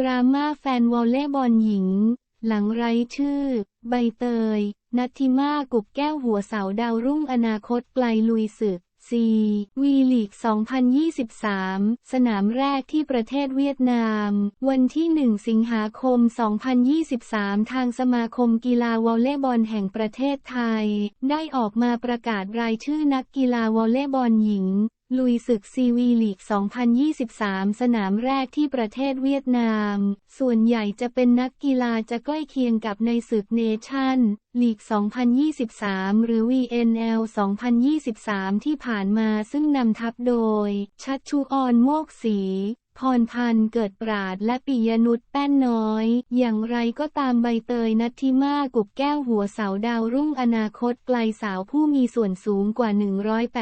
ดราม่าแฟนวอลเลย์บอลหญิง หลังไร้ชื่อ ใบเตย นัทธิมากุบแก้วหัวเสาดาวรุ่งอนาคตไกลลุยศึก ซีวีลีก 2023 สนามแรกที่ประเทศเวียดนาม วันที่ 1 สิงหาคม 2023 ทางสมาคมกีฬาวอลเลย์บอลแห่งประเทศไทย ได้ออกมาประกาศรายชื่อนักกีฬาวอลเลย์บอลหญิง ลุยศึกซีวีลีก 2023 สนามแรกที่ประเทศเวียดนาม ส่วนใหญ่จะเป็นนักกีฬาจะใกล้เคียงกับในศึกเนชั่น ลีก 2023 หรือ VNL 2023 ที่ผ่านมาซึ่งนำทัพโดย ชัชชูออนโมกศรี พรพันธ์เกิดปราดและปิยนุชแป้นน้อย อย่างไรก็ตามใบเตยนัทธิมากุบแก้วหัวเสาดาวรุ่งอนาคตไกลสาวผู้มีส่วนสูงกว่า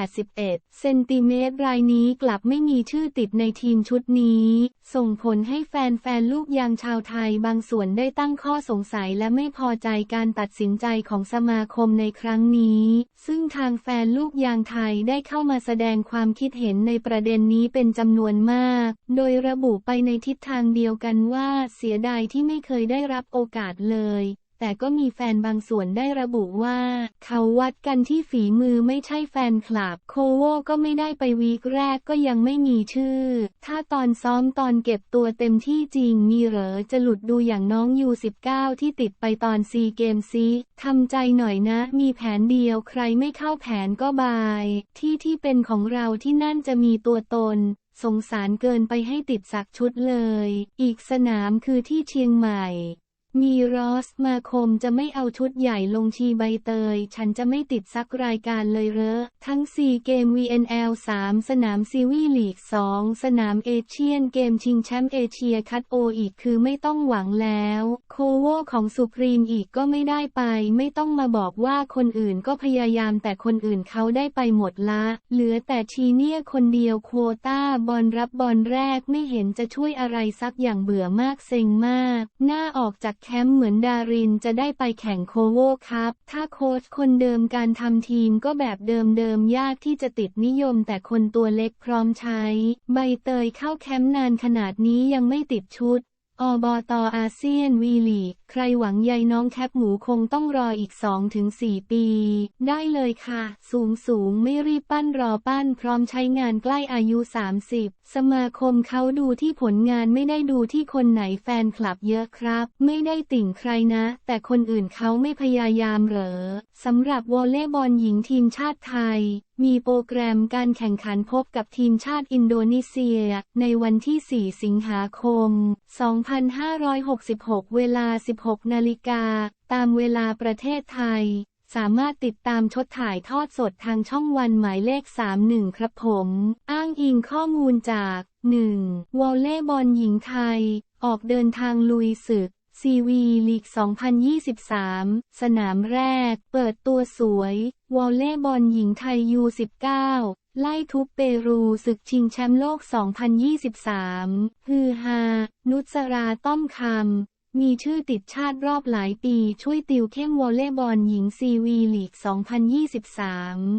181 เซนติเมตรรายนี้กลับไม่มีชื่อติดในทีมชุดนี้ ส่งผลให้แฟนๆลูกยางชาวไทยบางส่วนได้ตั้งข้อสงสัยและไม่พอใจการตัดสินใจของสมาคมในครั้งนี้ ซึ่งทางแฟนลูกยางไทยได้เข้ามาแสดงความคิดเห็นในประเด็นนี้เป็นจำนวนมากโดยระบุไปในทิศทางเดียวกันว่าเสียดายที่ไม่เคยได้รับโอกาสเลย แต่ก็มีแฟนบางส่วนได้ระบุว่า เขาวัดกันที่ฝีมือไม่ใช่แฟนคลับ โคโวก็ไม่ได้ไปวีคแรกก็ยังไม่มีชื่อ ถ้าตอนซ้อมตอนเก็บตัวเต็มที่จริงมีเหรอจะหลุดดูอย่างน้องยู19ที่ติดไปตอนซีเกมซีทำใจหน่อยนะ มีแผนเดียวใครไม่เข้าแผนก็บาย ที่ที่เป็นของเราที่นั่นจะมีตัวตน สงสารเกินไปให้ติดสักชุดเลย อีกสนามคือที่เชียงใหม่ มีรอสมาคมจะไม่เอาชุดใหญ่ลงชีใบเตย ฉันจะไม่ติดสักรายการเลยเรอ ทั้ง 4 เกม VNL 3 สนามซีวีลีก 2 สนามเอเชียนเกมชิงแชมป์เอเชียคัดโออีกคือไม่ต้องหวังแล้ว โคโวของสุพรีมอีกก็ไม่ได้ไป ไม่ต้องมาบอกว่าคนอื่นก็พยายามแต่คนอื่นเขาได้ไปหมดละ เหลือแต่ทีเนียคนเดียวโควตาบอลรับบอลแรกไม่เห็นจะช่วยอะไรสักอย่างเบื่อมากเซ็งมาก หน้าออกจากแคมป์เหมือนดารินจะได้ไปแข่งโคโวครับ ถ้าโค้ชคนเดิมการทำทีมก็แบบเดิมๆยากที่จะติดนิยมแต่คนตัวเล็กพร้อมใช้ ใบเตยเข้าแคมป์นานขนาดนี้ยังไม่ติดชุด อบตอาเซียนวีลีก ใครหวังใยน้องแคปหมูคงต้องรออีก 2-4 ปี ได้เลยค่ะ สูงสูงไม่รีบปั้นรอปั้นพร้อมใช้งานใกล้อายุ 30 สมาคมเขาดูที่ผลงานไม่ได้ดูที่คนไหนแฟนคลับเยอะครับ ไม่ได้ติ่งใครนะ แต่คนอื่นเขาไม่พยายามเหรอสำหรับวอลเลย์บอลหญิงทีมชาติไทยมีโปรแกรมการแข่งขันพบกับทีมชาติอินโดนีเซีย ในวันที่ 4 สิงหาคม 2566 เวลา16 นาฬิกา ตามเวลาประเทศไทย สามารถติดตามชดถ่ายทอดสดทางช่องวันหมายเลข 31 ครับผม อ้างอิงข้อมูลจาก 1. วอลเลย์บอลหญิงไทย ออกเดินทางลุยศึกซีวีลีก 2023 สนามแรก เปิดตัวสวย วอลเลย์บอลหญิงไทยยู19 ไล่ทุบเปรูศึกชิงแชมป์โลก 2023 ฮือฮา นุสราต้อมคำ มีชื่อติดชาติรอบหลายปีช่วยติวเข้มวอลเลย์บอลหญิงซีวีลีก 2023